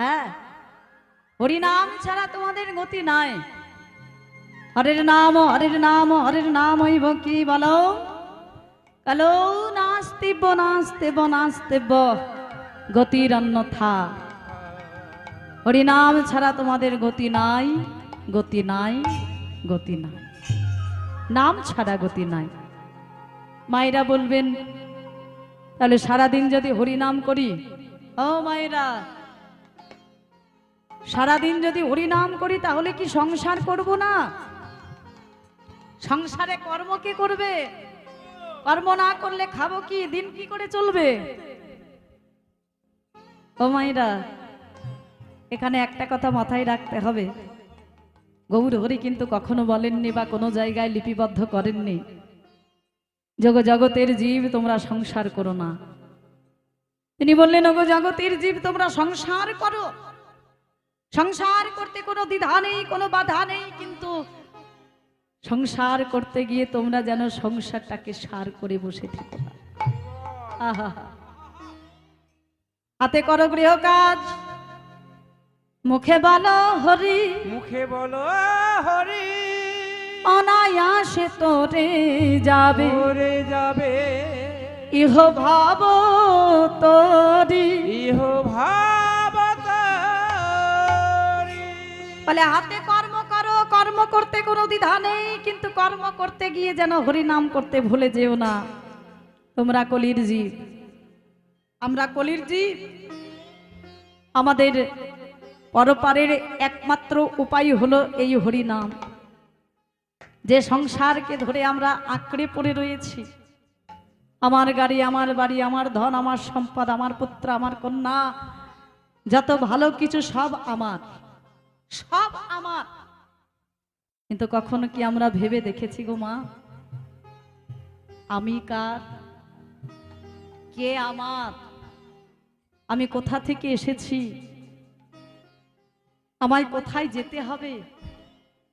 হ্যাঁ? হরিনাম ছাড়া তোমাদের গতি নাই। হরের নাম হরের নাম হরের নাম হইব কি বলো? কালো নাস্তিব নাস্তিব নাস্তিব গতির অন্যথা। হরিনাম ছাড়া তোমাদের গতি নাই গতি নাই গতি নাই। নাম ছাড়া গতি নাই। মায়েরা বলবেন, তাহলে সারাদিন যদি হরিনাম করি? ও মায়েরা সারাদিন যদি হরিনাম করি, তাহলে কি সংসার করব না? সংসারে কর্ম কি করবে? কর্ম না করলে খাব কি? দিন কি করে চলবে? ও মায়েরা, এখানে একটা কথা মাথায় রাখতে হবে। গৌর হরি কিন্তু কখনো বলেননি বা কোনো জায়গায় লিপিবদ্ধ করেননি। জগ জগতের জীব, তোমরা সংসার করো না। তিনি বললেন, ওগো জগতের জীব, তোমরা সংসার করো। সংসার করতে কোনো দ্বিধা নেই কোনো বাধা নেই কিন্তু সংসার করতে গিয়ে তোমরা যেন সংসারটাকে সার করে বসে থেকো। হাতে করো গৃহ কাজ মুখে বলো হরি মুখে বলো হরি অনায়াসে তোরে যাবে। ওরে যাবে। ইহ ভাব তোরি ইহ ভাবতারি বলে, হাতে কর্ম করো, কর্ম করতে কোনো দ্বিধা নেই, কিন্তু কর্ম করতে গিয়ে যেন হরি নাম করতে ভুলে যেও না। তোমরা কলির জীব আমরা কলির জীব আমাদের পরপারের একমাত্র উপায় হলো এই হরি নাম যে সংসারকে ধরে আমরা আঁকড়ে পড়ে রয়েছি, আমার গাড়ি, আমার বাড়ি, আমার ধন, আমার সম্পদ, আমার পুত্র, আমার কন্যা, যত ভালো কিছু সব আমার। সব আমার। কিন্তু কখনো কি আমরা ভেবে দেখেছি গো মা? আমি কার? কে আমার? আমি কোথা থেকে এসেছি? আমায় কোথায় যেতে হবে?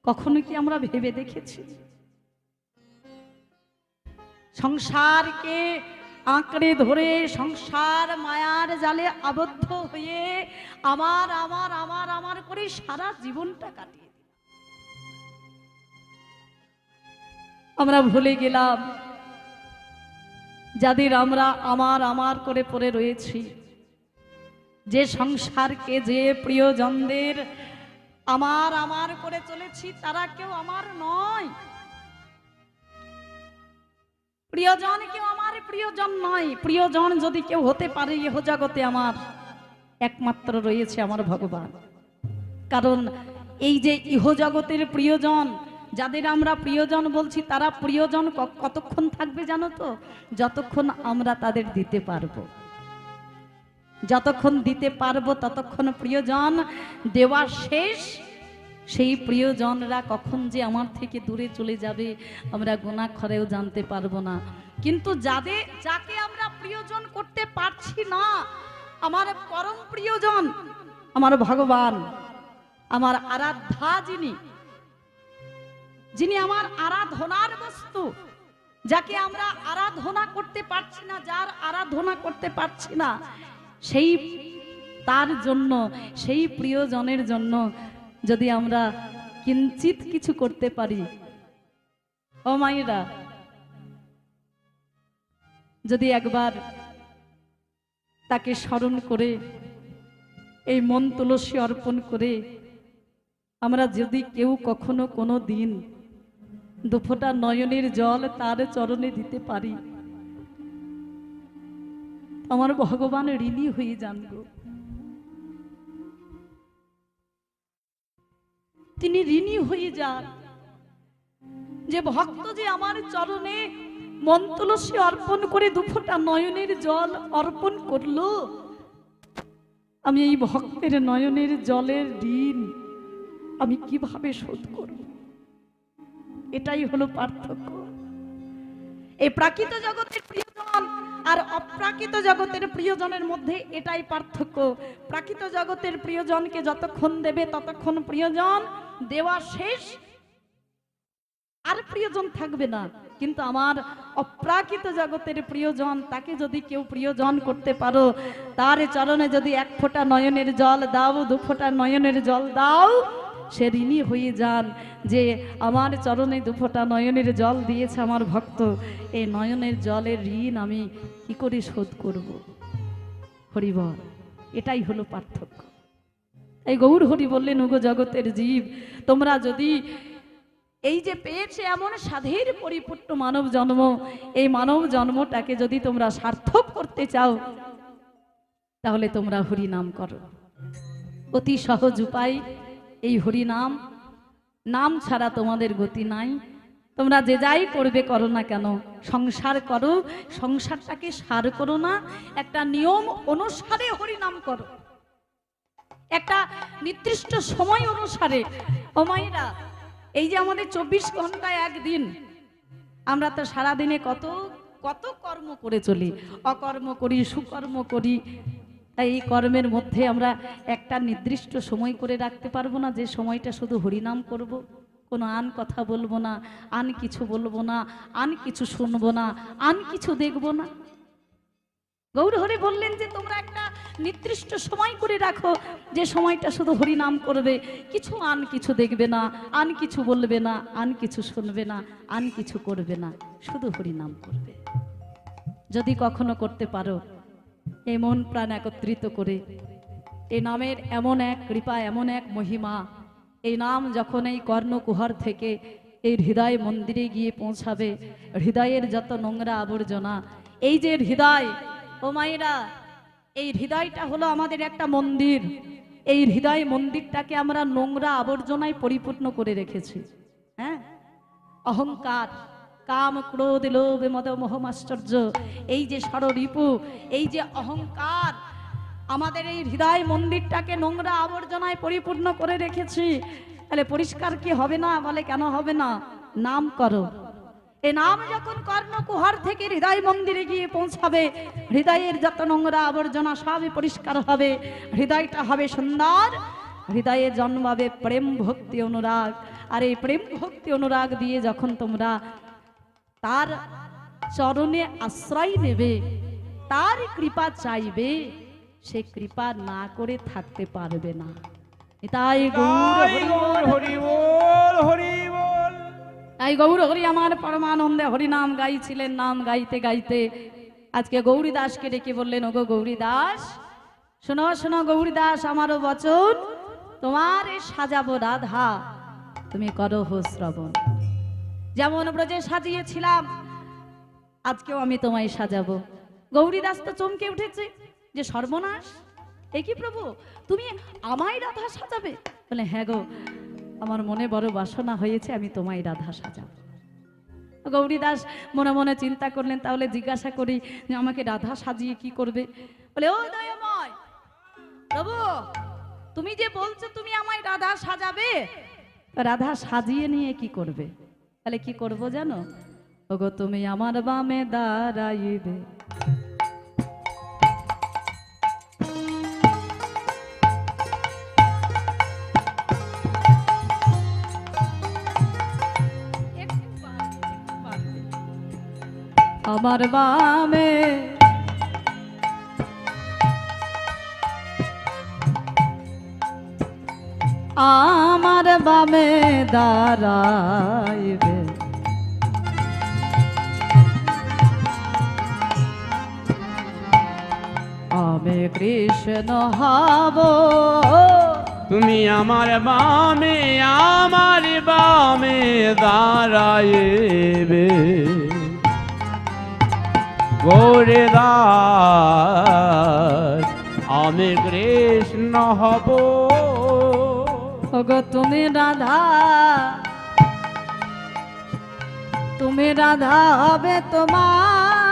কখনো কি আমরা ভেবে দেখেছি? সংসারকে আঁকড়ে ধরে সংসার মায়ার জালে আবদ্ধ হয়ে আমার আমার আমার আমার করে সারা জীবনটা কাটিয়ে আমরা ভুলে গেলাম যাদের আমরা আমার আমার করে পড়ে রয়েছি। যে সংসারকে, যে প্রিয়জনদের আমার আমার করে চলেছি, তারা কেউ আমার নয়। প্রিয়জন কেউ আমার প্রিয়জন নয়। প্রিয়জন যদি কেউ হতে পারে ইহ জগতে আমার। একমাত্র রয়েছে আমার ভগবান। কারণ এই যে ইহ জগতের প্রিয়জন, যাদের আমরা প্রিয়জন বলছি, তারা প্রিয়জন কতক্ষণ থাকবে জানো তো? যতক্ষণ আমরা তাদের দিতে পারব। যতক্ষণ দিতে পারব ততক্ষণ প্রিয়জন দেওয়া শেষ সেই প্রিয়জনরা কখন যে আমার থেকে দূরে চলে যাবে, আমরা গোনাক্ষরেও জানতে পারব না। কিন্তু যাদের যাকে আমরা প্রিয়জন করতে পারছি না, আমার পরম প্রিয়জন, আমার ভগবান, আমার আরাধ্যা যিনি যিনি আমার আরাধনার বস্তু, যাকে আমরা আরাধনা করতে পারছি না, যার আরাধনা করতে পারছি না, সেই তার জন্য, সেই প্রিয়জনের জন্য যদি আমরা কিঞ্চিত কিছু করতে পারি। ও মায়েরা, যদি একবার তাকে স্মরণ করে, এই মন তুলসী অর্পণ করে, আমরা যদি কেউ কখনো কোনো দিন দুফোটা নয়নের জল তার চরণে দিতে পারি, আমার ভগবান ঋণী হয়ে জানব তিনি ঋণী হয়ে যান। যে ভক্ত যে আমার চরণে মন তুলসী অর্পণ করে দুফোটা নয়নের জল অর্পণ করল, আমি এই ভক্তের নয়নের জলের ঋণ আমি কীভাবে শোধ করব? এটাই হলো পার্থক্য। এই প্রাকৃত জগতের প্রিয়জন আর অপ্রাকৃত জগতের প্রিয়জনের মধ্যে এটাই পার্থক্য। প্রাকৃত জগতের প্রিয়জনকে যতক্ষণ দেবে ততক্ষণ প্রিয়জন দেওয়া শেষ। আর প্রিয়জন থাকবে না, কিন্তু আমার অপ্রাকৃত জগতের প্রিয়জন, তাকে যদি কেউ প্রিয়জন করতে পারো, তার চরণে যদি এক ফোঁটা নয়নের জল দাও, দু ফোঁটা নয়নের জল দাও, সে ঋণী হয়ে যান যে আমার চরণে দু ফোঁটা নয়নের জল দিয়েছে আমার ভক্ত। এই নয়নের জলের ঋণ আমি কি করে শোধ করব? হরিবল, এটাই হলো পার্থক্য। এই গৌর হরি বললেন, ওগো জগতের জীব, তোমরা যদি এই যে পেয়েছে এমন সাধের পরিপূর্ণ মানব জন্ম, এই মানব জন্মটাকে যদি তোমরা সার্থক করতে চাও, তাহলে তোমরা হরি নাম করো। অতি সহজ উপায়, এই হরি নাম নাম ছাড়া তোমাদের গতি নাই। তোমরা যে যাই করবে করো না কেন, সংসার করো, সংসারটাকে সার করো না, একটা নিয়ম অনুসারে হরি নাম করো। একটা নির্দিষ্ট সময় অনুসারে। ও মায়েরা, এই যে আমাদের চব্বিশ ঘন্টায় একদিন, আমরা তো সারাদিনে কত কত কর্ম করে চলি। অকর্ম করি, সুকর্ম করি। তাই এই কর্মের মধ্যে আমরা একটা নির্দিষ্ট সময় করে রাখতে পারব না, যে সময়টা শুধু হরিনাম করব। কোনো আন কথা বলব না, আন কিছু বলব না, আন কিছু শুনব না, আন কিছু দেখব না। গৌরহরি বললেন যে তোমরা একটা নির্দিষ্ট সময় করে রাখো। যে সময়টা শুধু হরিনাম করবে। কিছু আন কিছু দেখবে না, আন কিছু বলবে না, আন কিছু শুনবে না, আন কিছু করবে না, শুধু হরিনাম করবে। যদি কখনো করতে পারো এই মন প্রাণ একত্রিত করে এই নামের এমন এক কৃপা, এমন এক মহিমা এই নাম যখন এই কর্ণকুহর থেকে এই হৃদয় মন্দিরে গিয়ে পৌঁছাবে, হৃদয়ের যত নোংরা আবর্জনা, এই যে হৃদয়, ও মায়েরা এই হৃদয়টা হলো আমাদের একটা মন্দির। এই হৃদয় মন্দিরটাকে আমরা নোংরা আবর্জনায় পরিপূর্ণ করে রেখেছি। হ্যাঁ? অহংকার, কাম, ক্রোধ, লোভ, মদ মোহম আশ্চর্য এই যে ষড়রিপু এই যে অহংকার, আমাদের এই হৃদয় মন্দিরটাকে নোংরা আবর্জনায় পরিপূর্ণ করে রেখেছি। তাহলে পরিষ্কার কি হবে না? বলে কেন হবে না? নাম করো। এ নাম যখন কর্ণকুহর থেকে হৃদয় মন্দিরে গিয়ে পৌঁছাবে, হৃদয়ের যত নোংরা আবর্জনা সবই পরিষ্কার হবে, হৃদয়টা হবে সুন্দর, হৃদয়ে জন্মাবে প্রেম ভক্তি অনুরাগ। আর এই প্রেম ভক্তি অনুরাগ দিয়ে যখন তোমরা তার চরণে আশ্রয় নেবে, তার কৃপা চাইবে, সে কৃপা না করে থাকতে পারবে না। তাই হরি হরি তাই গৌর হরি আমার পরমানন্দে হরিনাম গাইছিলেন, নাম গাইতে গাইতে। আজকে গৌরী দাসকে ডেকে বললেন, ওগো গৌরী দাস শোনো শোনো গৌরী দাস আমারও বচন, তোমার সাজাবো রাধা, তুমি করো হো শ্রবণ। যেমন ব্রজে সাজিয়েছিলাম, আজকেও আমি তোমায় সাজাবো। গৌরী দাস তো চমকে উঠেছে যে, সর্বনাশ, এ কি প্রভু, তুমি আমায় রাধা সাজাবে? বলে হ্যাঁ গো আমার মনে বড় বাসনা হয়েছে, আমি তোমায় রাধা সাজাবো। গৌরী দাস মনে মনে চিন্তা করলেন, তাহলে জিজ্ঞাসা করি, যে আমাকে রাধা সাজিয়ে কি করবে? বলে ও দয়াময়, প্রভু, তুমি যে বলছো তুমি আমায় রাধা সাজাবে, রাধা সাজিয়ে নিয়ে কি করবে? তাহলে কি করব জানো? ওগো, তুমি আমার বামে দাঁড়াইবে। আমার বামে। আমার বামে দাঁড়াইবে। আমি কৃষ্ণ হব। তুমি আমার বামে আমার বামে দাঁড়াইবে। গৌরে আমি কৃষ্ণ হব। তুমি রাধা। তুমি রাধা হবে তোমার।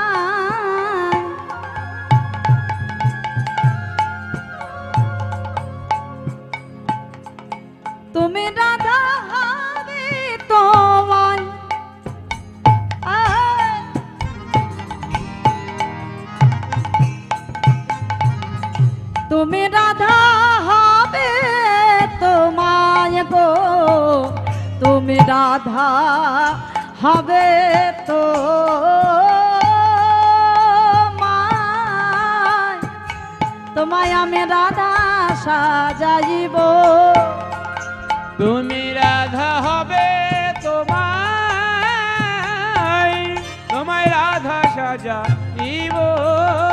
তুমি রাধা হবে তোমায় গো। তুমি রাধা হবে তো তোমায় আমি রাধা সাজাইব। তুমি রাধা হবে তোমায়। তোমায় রাধা সাজা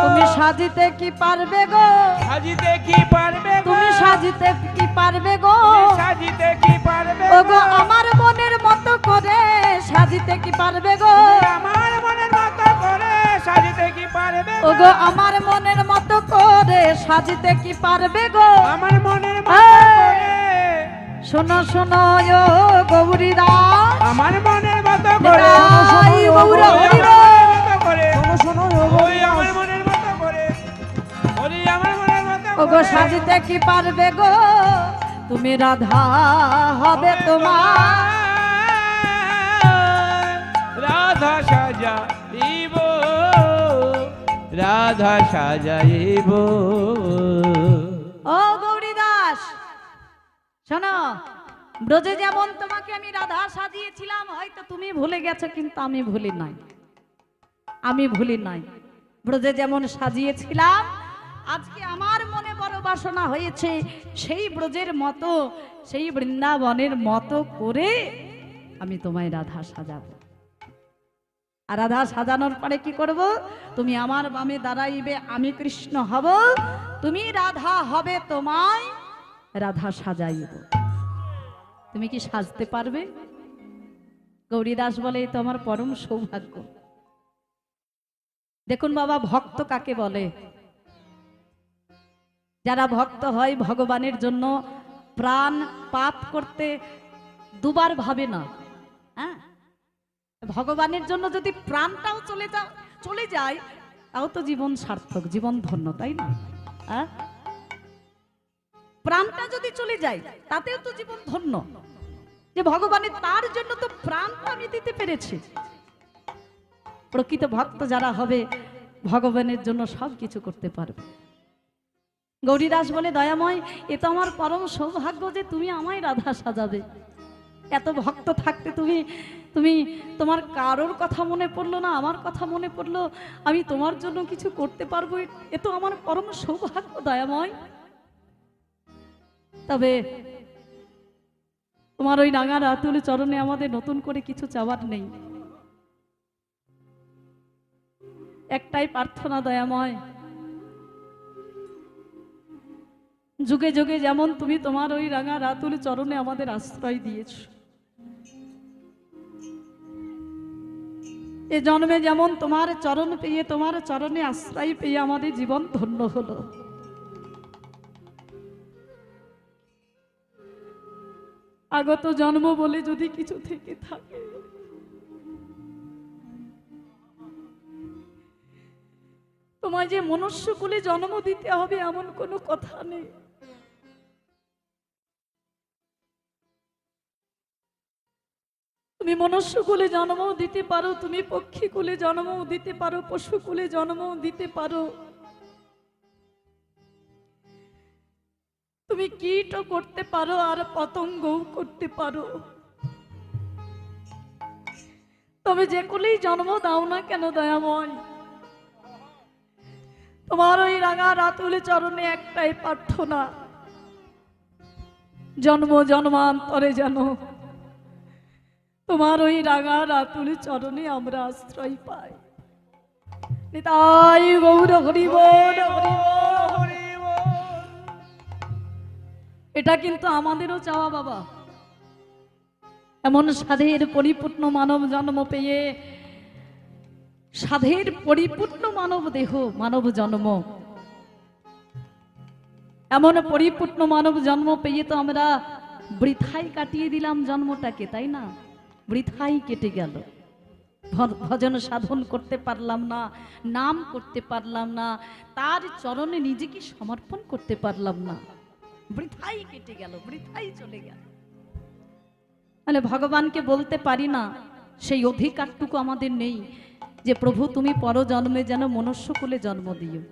তুমি সাজিতে কি পারবে গো? সাজিতে কি পারবে গো? তুমি সাজিতে কি পারবে গো? সাজিতে কি পারবে গো গো? আমার মনের মতো করে সাজিতে কি পারবে গো? আমার মনের মতো করে সাজিতে কি পারবে গো? আমার মনের মতো করে সাজিতে কি পারবে গো? আমার মনের মতো করে। শোনো শোনো ও গৌরী দাস আমার মনের মতো করে। গৌর করে। সাজিতে কি পারবে গো? তুমি রাধা হবে তোমার। রাধা সাজাইব রাধা সাজাইব। ও গৌরী দাস শোনো ব্রজে যেমন তোমাকে আমি রাধা সাজিয়েছিলাম হয়তো তুমি ভুলে গেছো কিন্তু আমি ভুলি নাই। আমি ভুলি নাই। ব্রজে যেমন সাজিয়েছিলাম, আজকে আমার মনে বড় বাসনা হয়েছে, সেই ব্রজের মতো, সেই বৃন্দাবনের মতো করে আমি তোমায় রাধা সাজাবো। আর রাধা সাজানোর পরে কি করব? তুমি আমার বামে দাঁড়াইবে, আমি কৃষ্ণ হব, তুমি রাধা হবে তোমায় রাধা সাজাইব। তুমি কি সাজতে পারবে? গৌরীদাস বলে, "এ তো আমার পরম সৌভাগ্য। দেখুন বাবা, ভক্ত কাকে বলে? যারা ভক্ত হয় ভগবানের জন্য প্রাণ পাপ করতে দুবার ভাবে না হ্যাঁ? ভগবানের জন্য যদি প্রাণটাও চলে যা, চলে যায়, তাও তো জীবন সার্থক, জীবন ধন্য, তাই না? হ্যাঁ? প্রাণটা যদি চলে যায়, তাতেও তো জীবন ধন্য। যে ভগবানের তার জন্য তো প্রাণটা আমি দিতে পেরেছি। প্রকৃত ভক্ত যারা হবে, ভগবানের জন্য সব কিছু করতে পারবে। গৌরীদাস বলে, দয়াময়, এ তো আমার পরম সৌভাগ্য যে তুমি আমায় রাধা সাজাবে। এত ভক্ত থাকতে তুমি তুমি তোমার কারোর কথা মনে পড়ল না, আমার কথা মনে পড়ল। আমি তোমার জন্য কিছু করতে পারব, এ- তো আমার পরম সৌভাগ্য, দয়াময়। তবে তোমার ওই রাঙা রাতুল চরণে আমাদের নতুন করে কিছু চাওয়ার নেই। একটাই প্রার্থনা দয়াময়। যুগে যুগে যেমন তুমি তোমার ওই রাঙা রাতুল চরণে আমাদের আশ্রয় দিয়েছ। এ জন্মে যেমন তোমার চরণ পেয়ে, তোমার চরণে আশ্রয় পেয়ে আমাদের জীবন ধন্য হলো। আগত জন্ম বলে যদি কিছু থেকে থাকে তোমায় যে মনুষ্যকুলে জন্ম দিতে হবে এমন কোনো কথা নেই। তুমি মনুষ্যকুলে জন্মও দিতে পারো, তুমি পক্ষীকুলে জন্মও দিতে পারো, পশুকুলে জন্মও দিতে পারো। তুমি কীটও করতে পারো আর পতঙ্গও করতে পারো। তবে যে কুলেই জন্ম দাও না কেন দয়াময়? তোমার ওই রাঙা রাতুলে চরণে একটাই প্রার্থনা জন্ম জন্মান্তরে যেন তোমার ওই রাঙা রাতুল চরণে আমরা আশ্রয় পাই নিতাই গৌর হরি বল হরি বল। হরি বল। এটা কিন্তু আমাদেরও চাওয়া বাবা এমন সাধের পরিপূর্ণ মানব জন্ম পেয়ে সাধের পরিপূর্ণ মানব দেহ, মানব জন্ম। এমন পরিপূর্ণ মানব জন্ম পেয়ে তো আমরা বৃথাই কাটিয়ে দিলাম জন্মটাকে, তাই না? বৃথাই কেটে গেল। ভজন সাধন করতে পারলাম না, নাম করতে পারলাম না, তার চরণে নিজেকে সমর্পণ করতে পারলাম না। বৃথাই কেটে গেল, বৃথাই চলে গেল। মানে ভগবানকে বলতে পারি না, সেই অধিকারটুকু আমাদের নেই। যে প্রভু, তুমি পরজন্মে যেন মনুষ্যকুলে জন্ম দিও।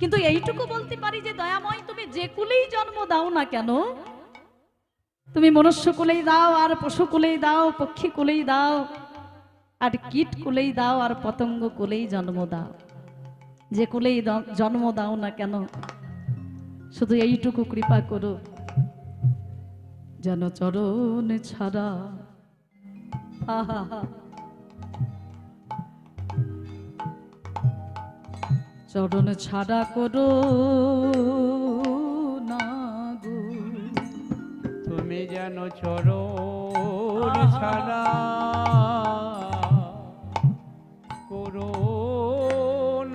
কিন্তু এইটুকু বলতে পারি যে, দয়াময়, তুমি যে কুলেই জন্ম দাও না কেন, তুমি মনুষ্য কুলেই দাও, আর পশু কুলেই দাও পক্ষী কুলেই দাও, আর কীট কুলেই দাও, আর পতঙ্গ কুলেই জন্ম দাও। যে কুলেই জন্ম দাও না কেন, শুধু এইটুকু কৃপা করো, যেন চরণ ছাড়া আহা। চরণ ছাড়া করো না গো। তুমি যেন চরণ ছাড়া করো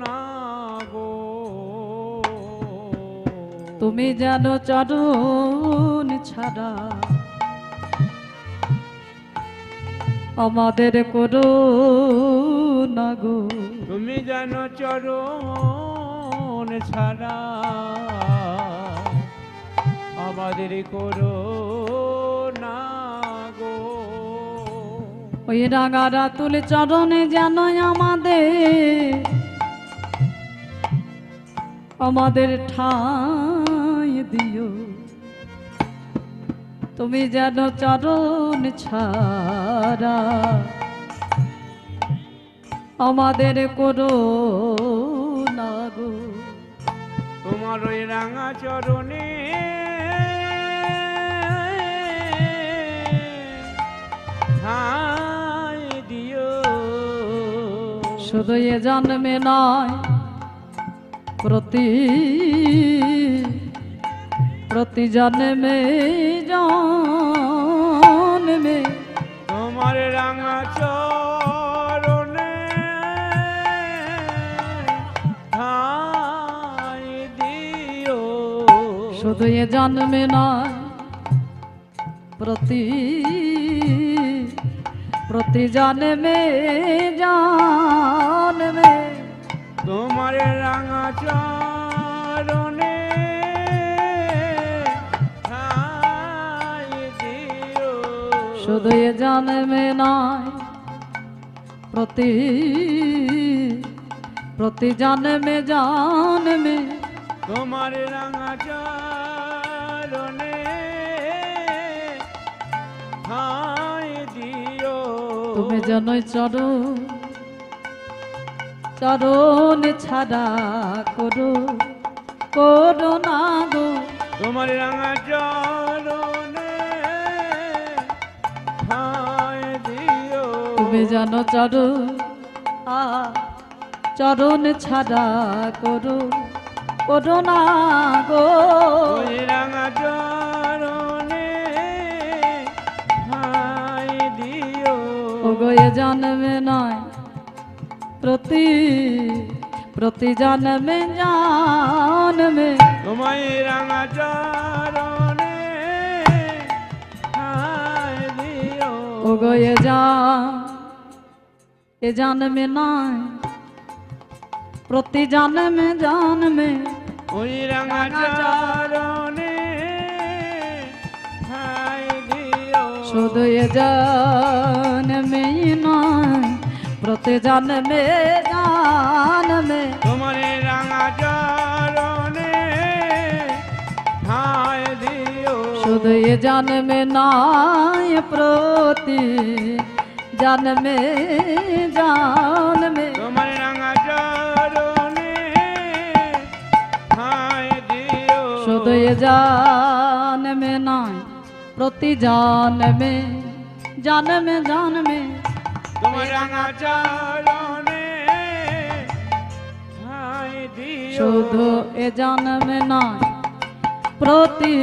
না গো। তুমি যেন চরণ ছাড়া আমাদের করো না গো। তুমি যেন চরণ ছাড়া আমাদের করো না ওই রাঙারা তুলে চরণে যেন আমাদের আমাদের ঠাঁই দিও। তুমি যেন চরণ ছাড়া আমাদের করো না গো। তোমার ওই রাঙা চরণে ঠাঁই দিও। শুধু এ জন্মে নয় প্রতি প্রতি জন্মে জন্মে তোমার রাঙা চরণে শুধু এ জন্মে নয় প্রতি প্রতি জন্মে জন্মে তোমার রাঙা চরণে শুধু এ জন্মে নয় প্রতি প্রতি জন্মে জন্মে তোমার রাঙা চরণে যেন চরণ চরণ ছাড়া করো করো না গো। তোমার রাঙা চরণে ঠাঁই দিও। তুমি যেন চরণ আ চরণ ছাড়া করো করো না গো। প্রতি জন্মে জন্মে তোমায় রাঙা চরণে ঠাঁই দিও। ওগো এ জান এ জন্মে নয় প্রতি জন্মে জন্মে ওই রাঙা চরণে শুধু এ জন্মে নয় প্রতি জন্মে শুধু এ জন্মে নয় প্রতি জন্মে জন্মে তোমার রাঙা চরণে শুধু এ জন্মে নয় প্রতি জন্মে জন্মে জন্মে তোমার রাঙা চরণে শুধু এ জন্মে নয় প্রতি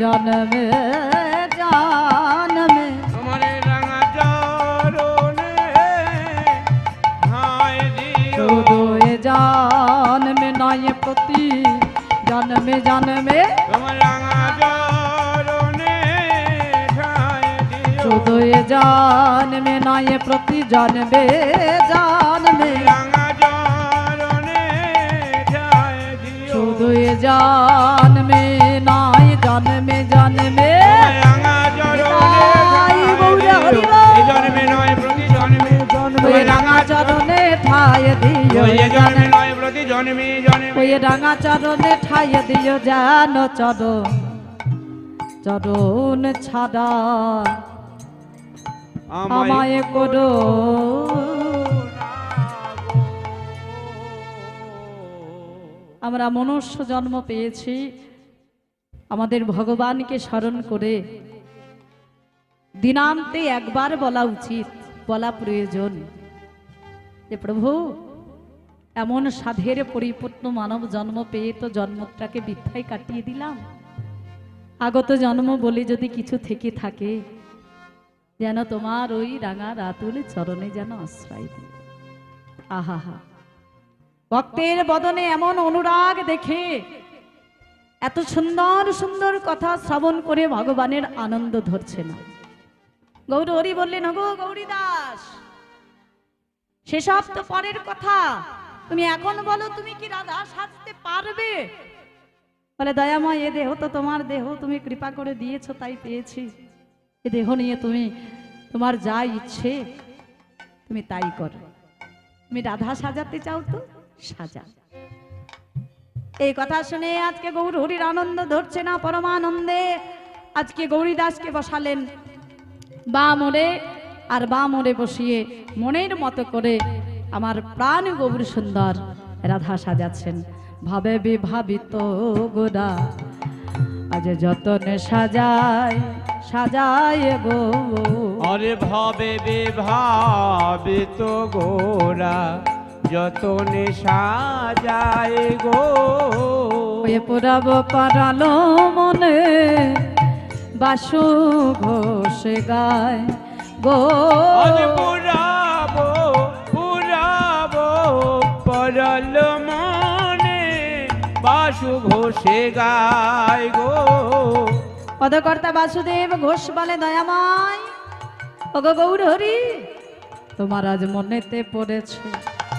জন্মে। জন্মে তোমার রাঙা চরণে ঠাঁই দিও। শুধু এ জন্মে নয় প্রতি জন্মে। জন্মে তোমার রাঙা চরণে ঠাঁই দিও। শুধু এ জন্মে নয় প্রতি জন্মে। জন্মে শুধু এ জন্মে জন্মে জন্মে রাঙা চরণে তাই বৌরা হরি বল। এই জন্মে নয় প্রতি জন্মে ওই ওই রাঙা রাঙা চরণে ঠাই দিও জন্মে নয় প্রতি জন্মে জন্মে ওই রাঙা চরণে ঠাই দিও জান চরণ চরণ ছাড়া আমায় করো আমরা মনুষ্য জন্ম পেয়েছি। আমাদের ভগবানকে স্মরণ করে। দিনান্তে একবার বলা উচিত, বলা প্রয়োজন যে, প্রভু, এমন সাধের পরিপূর্ণ মানব জন্ম পেয়ে তো জন্মটাকে বৃথায় কাটিয়ে দিলাম। আগত জন্ম বলে যদি কিছু থেকে থাকে, যেন তোমার ওই রাঙা রাতুল চরণে যেন আশ্রয় দিই আহা হা ভক্তের বদনে এমন অনুরাগ দেখে এত সুন্দর সুন্দর কথা শ্রবণ করে ভগবানের আনন্দ ধরছে না। গৌর হরি বললেন গো গৌরী দাস, সেসব তো পরের কথা। তুমি এখন বলো, তুমি কি রাধা সাজতে পারবে? বলে, দয়াময়, এ দেহ তো তোমার দেহ, তুমি কৃপা করে দিয়েছ, তাই পেয়েছি। এ দেহ নিয়ে তুমি, তোমার যা ইচ্ছে, তুমি তাই করো। তুমি রাধা সাজাতে চাও তো, সাজা। এই কথা শুনে আজকে গৌর হরির আনন্দ ধরছে না পরমানন্দে। আজকে গৌরীদাসকে বসালেন বা মোড়ে আর বা মোড়ে বসিয়ে মনের মতো করে আমার প্রাণ গৌর সুন্দর রাধা সাজাচ্ছেন। ভাবে বিভাবিত গোরা আজ যতনে সাজায় সাজায় গো। অরে ভাবে বিভাবিত গোরা যতনে সাজায় গো। হয়ে পুরাব পারালো মনে বাসু ঘোষে গায় গো। পুরাবো পুরাবো পরল মনে বাসু ঘোষে গায় গো। পদকর্তা বাসুদেব ঘোষ বলে দয়াময়। ওগো গৌর হরি তোমার আজ মনেতে পড়েছে।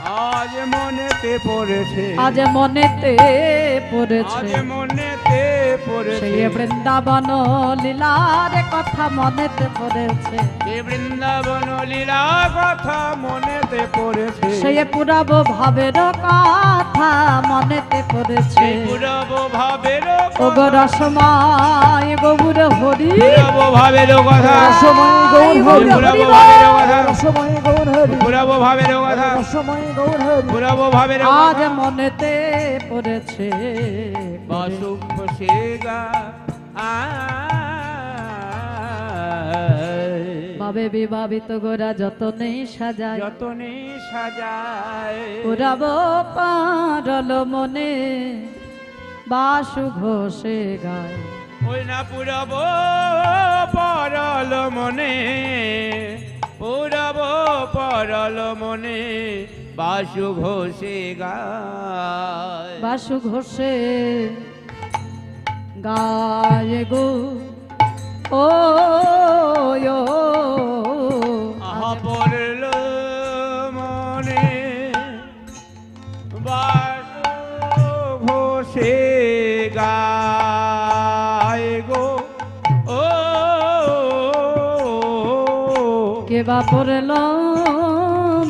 আজ মনেতে পড়েছে। আজ মনেতে পড়েছে। আজ মনেতে পড়েছে। সেই বৃন্দাবন লীলার কথা মনেতে পড়েছে। বৃন্দাবন লীলা কথা মনেতে পড়েছে। সেই পুরাব ভাবের কথা মনেতে পড়েছে। পুরব ভাবের ওগো রসময় গৌর হরি। পুরব ভাবের কথা রসময় গৌর হরি। পুরব ভাবের কথা রসময় গৌর হরি। পুরব ভাবের কথা রসময় গৌর হরি। পুরব ভাবের আজ মনেতে পড়েছে। বাসু ঘোষেগা বাবে বিভাবিত গোরা যতনেই সাজায় যতনে সাজায়। পুরাব পারল মনে বাসু ঘোষে গায়। ওই না পুরব পরল মনে পুরব পরল মনে বাসু ঘোষে গায়। বাসু ঘোষে গায়ে গো ও আহা পড়ল মনে বাসু ঘোষে গায় গো ও। কে বা পড়ল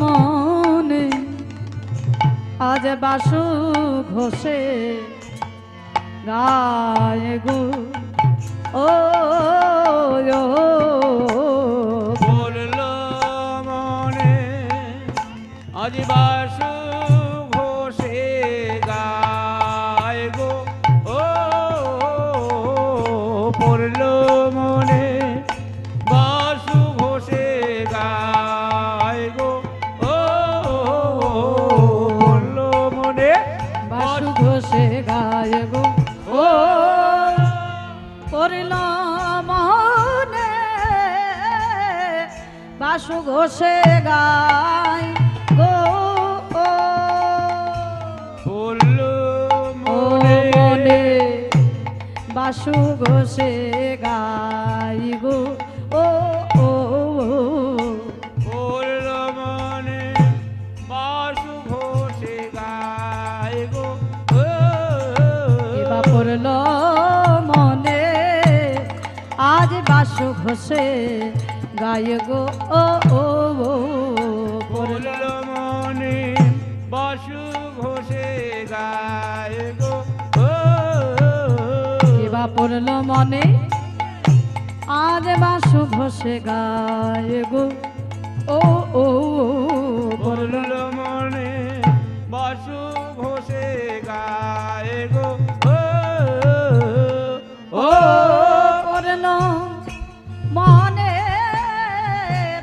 মনে আজ বাসু ঘোষে গায়ে গো ও ঘোষে গায় গো মনে বাসু ঘোষে গাই গো ও ও। মনে বাসু ঘোষে গায় গো ও। এবার পড়ল মনে আজ বাসু ঘোষে গায় গো ও। পড়ল মনে। আজ বাসু ঘষে গায়ে গো। ও ও বলল বলল মনে বাসু ঘোষে গায়ে গো। ও করল মনে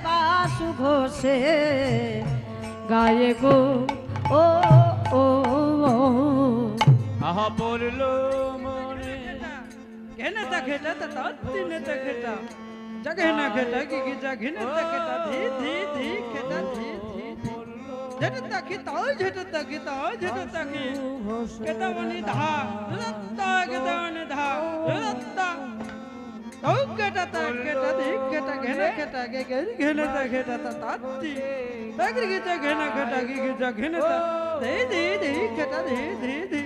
বাসু ঘষে গায়ে গো। ও ও আহা পড়ল মনে घेने ता घेटा ता ताती ने ता घेटा जगह ना घेटा की की जा घेने ता घेटा धी धी धी घेटा धी धी जनता की ताल जनता की ताल जनता की कहता वनी धा जनता कहता वनी धा जनता तो। कहता ता कहता धी कहता घेना कहता के घेने ता घेटा ता ताती ताकि की जा घेना घेटा की की जा घेने ता। धी धी धी कहता धी धी धी।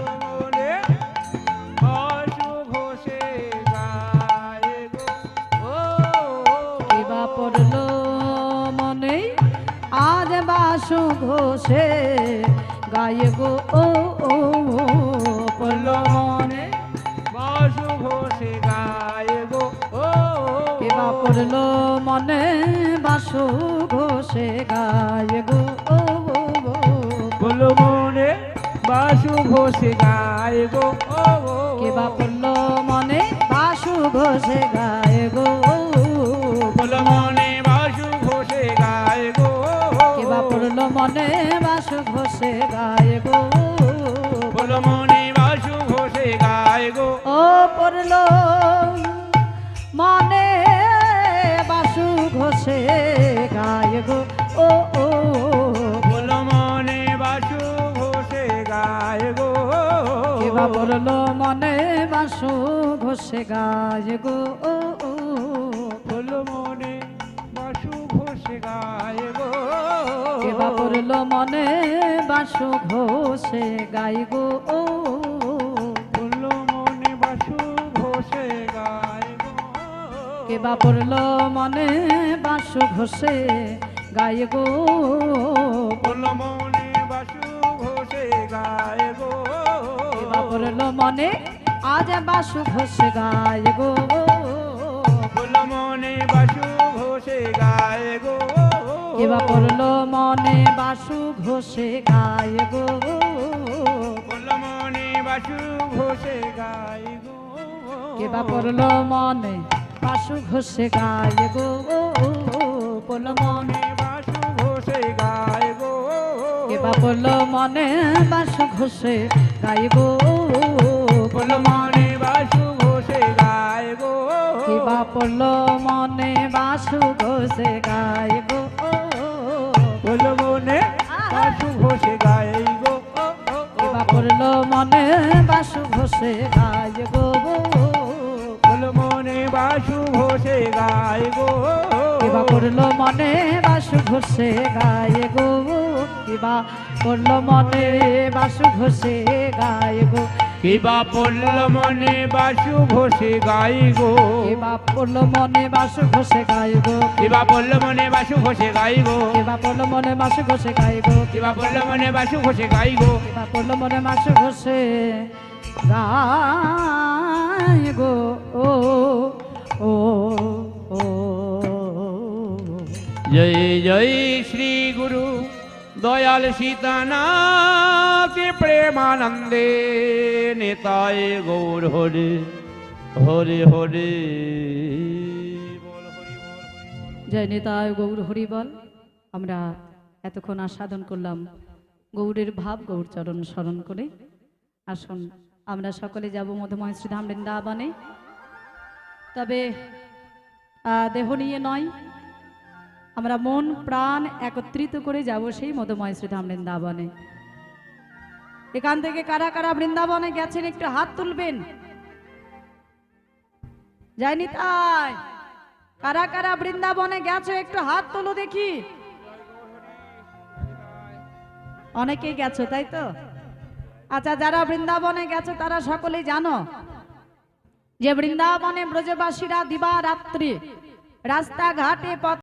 আজ বাসু ঘষে গায়ে গো ও ও ও পড়ল মনে বাসু ঘোষে গায়ে গো ও কিবা পড়ল মনে বাসু ঘষে গায়ে গো ও ও ও। বলো মনে বাসু ঘোষে গায়ে গো ও। কেবা পড়ল মনে বাসু ঘষে গায়ে গো বলো মনে বাসু ঘষে গায়ে গো। বলো মনে বাসু ঘোষে গায়ে গো। ও পড়ল মনে বাসু ঘষে গায়ে গো। ও ও। বলো মনে বাসু ঘোষে গায়ে গো। কেবা পড়ল মনে বাসু ঘষে গায়ে গো। ও পড়ল মনে বাসু ঘষে গাই গো। ও বলো মনে বাসু ঘোষে গায়ে গো। কেবা পড়ল মনে বাসু ঘষে গাই গো। বলো মনে বাসু ঘোষে গায়ে গো। কেবা পড়ল মনে আজ বাসু ঘষে গাই গো। বলো মনে বাসু ঘোষে গায়ে গো। কেবা পড়ল মনে বাসু ঘষে গাই গো? বলো মনে বাসু ঘোষে গায়ে গো। কেবা পড়ল মনে বাসু ঘষে গাই গো? পড়ল মনে বাসু ঘোষে গায়ে গো। কেবা পড়ল মনে বাসু ঘষে গাই গো? পড়ল মনে বাসু ঘষে গায়ে গো কিবা পড়ল মনে বাসু ঘষে গায়ে গো? কিবা পড়ল মনে বাসু ঘোষে গাই গো কিবা পড়ল মনে বাসু ঘষে গাই গো কিবা পড়ল মনে বাসু ঘোষে গাই গো কিবা পড়ল মনে বাসু ঘষে গাই গো কিবা পড়ল মনে বাসু ঘোষে গাই গো কিবা পড়ল মনে বাসু ঘষে গাই জয় জয় শ্রী গুরু, দয়াল সীতানাথ প্রেমানন্দে নেতায় গৌর হরে হরে হরে। জয় নেতায় গৌর হরিবল আমরা এতক্ষণ আস্বাদন করলাম গৌরের ভাব, গৌর চরণ স্মরণ করে আসুন, আমরা সকলে যাব মধুময় শ্রীধাম বৃন্দাবনে তবে দেহ নিয়ে নয় আমরা মন, প্রাণ একত্রিত করে যাব সেই মধুময় শ্রীধাম বৃন্দাবনে। এখান থেকে কারা কারা বৃন্দাবনে গেছেন একটু হাত তুলবেন। যায়নি তাই কারা কারা বৃন্দাবনে গেছো একটু হাত তোলো দেখি। অনেকেই গেছো, তাই তো? আচ্ছা যারা বৃন্দাবনে গেছো তারা সকলেই জানো যে বৃন্দাবনে ব্রজবাসীরা দিবা রাত্রি রাস্তাঘাটে পথ